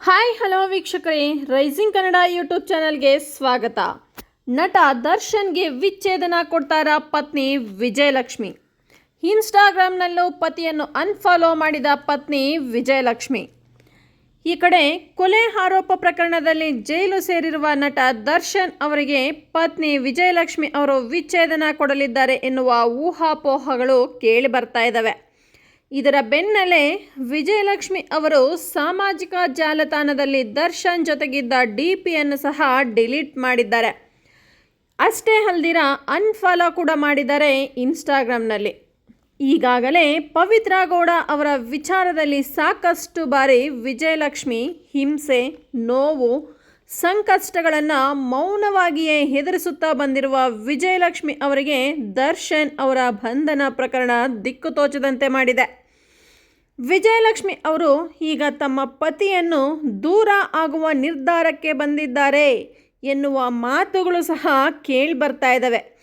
Hi, hello ವೀಕ್ಷಕರೇ. Rising Kannada YouTube ಚಾನಲ್ಗೆ ಸ್ವಾಗತ. ನಟ ದರ್ಶನ್ಗೆ ವಿಚ್ಛೇದನ ಕೊಡ್ತಾರ ಪತ್ನಿ ವಿಜಯಲಕ್ಷ್ಮಿ. ಇನ್ಸ್ಟಾಗ್ರಾಮ್ನಲ್ಲೂ ಪತಿಯನ್ನು ಅನ್ಫಾಲೋ ಮಾಡಿದ ಪತ್ನಿ ವಿಜಯಲಕ್ಷ್ಮಿ. ಈ ಕಡೆ ಕೊಲೆ ಆರೋಪ ಪ್ರಕರಣದಲ್ಲಿ ಜೈಲು ಸೇರಿರುವ ನಟ ದರ್ಶನ್ ಅವರಿಗೆ ಪತ್ನಿ ವಿಜಯಲಕ್ಷ್ಮಿ ಅವರು ವಿಚ್ಛೇದನ ಕೊಡಲಿದ್ದಾರೆ ಎನ್ನುವ ಊಹಾಪೋಹಗಳು ಕೇಳಿ ಬರ್ತಾ ಇದ್ದಾವೆ ಇದರ ಬೆನ್ನಲ್ಲೇ ವಿಜಯಲಕ್ಷ್ಮಿ ಅವರು ಸಾಮಾಜಿಕ ಜಾಲತಾಣದಲ್ಲಿ ದರ್ಶನ್ ಜೊತೆಗಿದ್ದ ಡಿ ಪಿಯನ್ನು ಸಹ ಡಿಲೀಟ್ ಮಾಡಿದ್ದಾರೆ. ಅಷ್ಟೇ ಅಲ್ದಿರ ಅನ್ಫಾಲೋ ಕೂಡ ಮಾಡಿದ್ದಾರೆ ಇನ್ಸ್ಟಾಗ್ರಾಮ್ನಲ್ಲಿ ಈಗಾಗಲೇ ಪವಿತ್ರ ಗೌಡ ಅವರ ವಿಚಾರದಲ್ಲಿ ಸಾಕಷ್ಟು ಬಾರಿ ವಿಜಯಲಕ್ಷ್ಮಿ ಹಿಂಸೆ, ನೋವು ಸಂಕಷ್ಟಗಳನ್ನು ಮೌನವಾಗಿಯೇ ಹೆದರಿಸುತ್ತಾ ಬಂದಿರುವ ವಿಜಯಲಕ್ಷ್ಮಿ ಅವರಿಗೆ ದರ್ಶನ್ ಅವರ ಬಂಧನ ಪ್ರಕರಣ ದಿಕ್ಕು ತೋಚದಂತೆ ಮಾಡಿದೆ. ವಿಜಯಲಕ್ಷ್ಮಿ ಅವರು ಈಗ ತಮ್ಮ ಪತಿಯನ್ನು ದೂರ ಆಗುವ ನಿರ್ಧಾರಕ್ಕೆ ಬಂದಿದ್ದಾರೆ ಎನ್ನುವ ಮಾತುಗಳು ಸಹ ಕೇಳಿ ಬರ್ತಾ ಇದ್ದಾವೆ.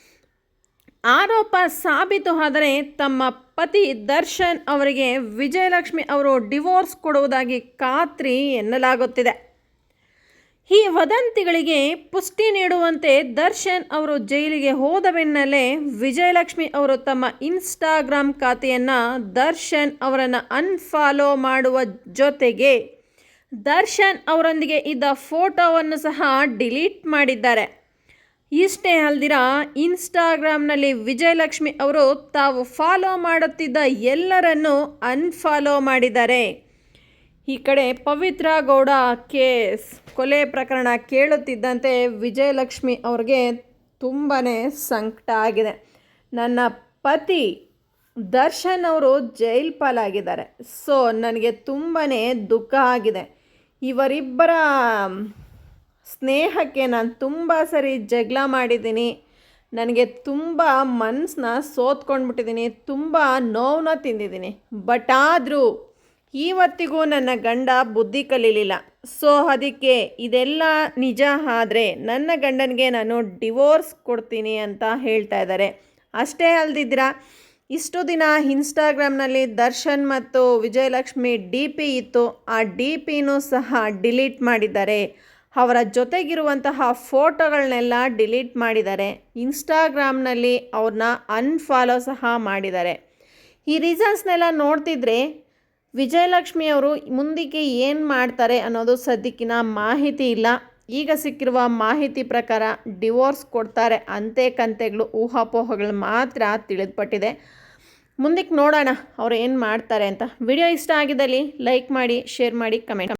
ಆರೋಪ ಸಾಬೀತು ಆದರೆ ತಮ್ಮ ಪತಿ ದರ್ಶನ್ ಅವರಿಗೆ ವಿಜಯಲಕ್ಷ್ಮಿ ಅವರು ಡಿವೋರ್ಸ್ ಕೊಡುವುದಾಗಿ ಖಾತ್ರಿ ಎನ್ನಲಾಗುತ್ತಿದೆ. ಈ ವದಂತಿಗಳಿಗೆ ಪುಷ್ಟಿ ನೀಡುವಂತೆ ದರ್ಶನ್ ಅವರು ಜೈಲಿಗೆ ಹೋದ ಬೆನ್ನಲ್ಲೇ ವಿಜಯಲಕ್ಷ್ಮಿ ಅವರು ತಮ್ಮ ಇನ್ಸ್ಟಾಗ್ರಾಮ್ ಖಾತೆಯನ್ನು ದರ್ಶನ್ ಅವರನ್ನು ಅನ್ಫಾಲೋ ಮಾಡುವ ಜೊತೆಗೆ ದರ್ಶನ್ ಅವರೊಂದಿಗೆ ಇದ್ದ ಫೋಟೋವನ್ನು ಸಹ ಡಿಲೀಟ್ ಮಾಡಿದ್ದಾರೆ. ಇಷ್ಟೇ ಅಲ್ದಿರ, ಇನ್ಸ್ಟಾಗ್ರಾಮ್ನಲ್ಲಿ ವಿಜಯಲಕ್ಷ್ಮಿ ಅವರು ತಾವು ಫಾಲೋ ಮಾಡುತ್ತಿದ್ದ ಎಲ್ಲರನ್ನೂ ಅನ್ಫಾಲೋ ಮಾಡಿದ್ದಾರೆ. ಈ ಕಡೆ ಪವಿತ್ರ ಗೌಡ ಕೇಸ್ ಕೊಲೆ ಪ್ರಕರಣ ಕೇಳುತ್ತಿದ್ದಂತೆ ವಿಜಯಲಕ್ಷ್ಮಿ ಅವ್ರಿಗೆ ತುಂಬಾ ಸಂಕಟ ಆಗಿದೆ. ನನ್ನ ಪತಿ ದರ್ಶನ್ ಅವರು ಜೈಲ್ ಪಾಲಾಗಿದ್ದಾರೆ. ಸೊ, ನನಗೆ ತುಂಬಾ ದುಃಖ ಆಗಿದೆ. ಇವರಿಬ್ಬರ ಸ್ನೇಹಕ್ಕೆ ನಾನು ತುಂಬ ಸರಿ ಜಗಳ ಮಾಡಿದ್ದೀನಿ. ನನಗೆ ತುಂಬ ಮನಸ್ಸನ್ನ ಸೋತ್ಕೊಂಡ್ಬಿಟ್ಟಿದ್ದೀನಿ. ತುಂಬ ನೋವನ್ನ ತಿಂದಿದ್ದೀನಿ. ಬಟ್ ಆದರೂ ಇವತ್ತಿಗೂ ನನ್ನ ಗಂಡ ಬುದ್ಧಿ ಕಲೀಲಿಲ್ಲ. ಸೊ ಅದಕ್ಕೆ ಇದೆಲ್ಲ ನಿಜ ಆದರೆ ನನ್ನ ಗಂಡನಿಗೆ ನಾನು ಡಿವೋರ್ಸ್ ಕೊಡ್ತೀನಿ ಅಂತ ಹೇಳ್ತಾ ಇದ್ದಾರೆ. ಅಷ್ಟೇ ಅಲ್ದಿದ್ರ ಇಷ್ಟು ದಿನ ಇನ್ಸ್ಟಾಗ್ರಾಮ್ನಲ್ಲಿ ದರ್ಶನ್ ಮತ್ತು ವಿಜಯಲಕ್ಷ್ಮಿ ಡಿ ಪಿ ಇತ್ತು. ಆ ಡಿ ಪಿನೂ ಸಹ ಡಿಲೀಟ್ ಮಾಡಿದ್ದಾರೆ. ಅವರ ಜೊತೆಗಿರುವಂತಹ ಫೋಟೋಗಳನ್ನೆಲ್ಲ ಡಿಲೀಟ್ ಮಾಡಿದ್ದಾರೆ. ಇನ್ಸ್ಟಾಗ್ರಾಮ್ನಲ್ಲಿ ಅವ್ರನ್ನ ಅನ್ಫಾಲೋ ಸಹ ಮಾಡಿದ್ದಾರೆ. ಈ ರೀಸನ್ಸ್ನೆಲ್ಲ ನೋಡ್ತಿದ್ರೆ ವಿಜಯಲಕ್ಷ್ಮಿ ಅವರು ಮುಂದಕ್ಕೆ ಏನು ಮಾಡ್ತಾರೆ ಅನ್ನೋದು ಸದ್ಯಕ್ಕಿನ ಮಾಹಿತಿ ಇಲ್ಲ. ಈಗ ಸಿಕ್ಕಿರುವ ಮಾಹಿತಿ ಪ್ರಕಾರ ಡಿವೋರ್ಸ್ ಕೊಡ್ತಾರೆ. ಅಂತೆ ಕಂತೆಗಳು, ಊಹಾಪೋಹಗಳು ಮಾತ್ರ ತಿಳಿದುಪಟ್ಟಿದೆ. ಮುಂದಕ್ಕೆ ನೋಡೋಣ ಅವ್ರು ಏನು ಮಾಡ್ತಾರೆ ಅಂತ. ವಿಡಿಯೋ ಇಷ್ಟ ಆಗಿದ್ದಲ್ಲಿ ಲೈಕ್ ಮಾಡಿ, ಶೇರ್ ಮಾಡಿ, ಕಮೆಂಟ್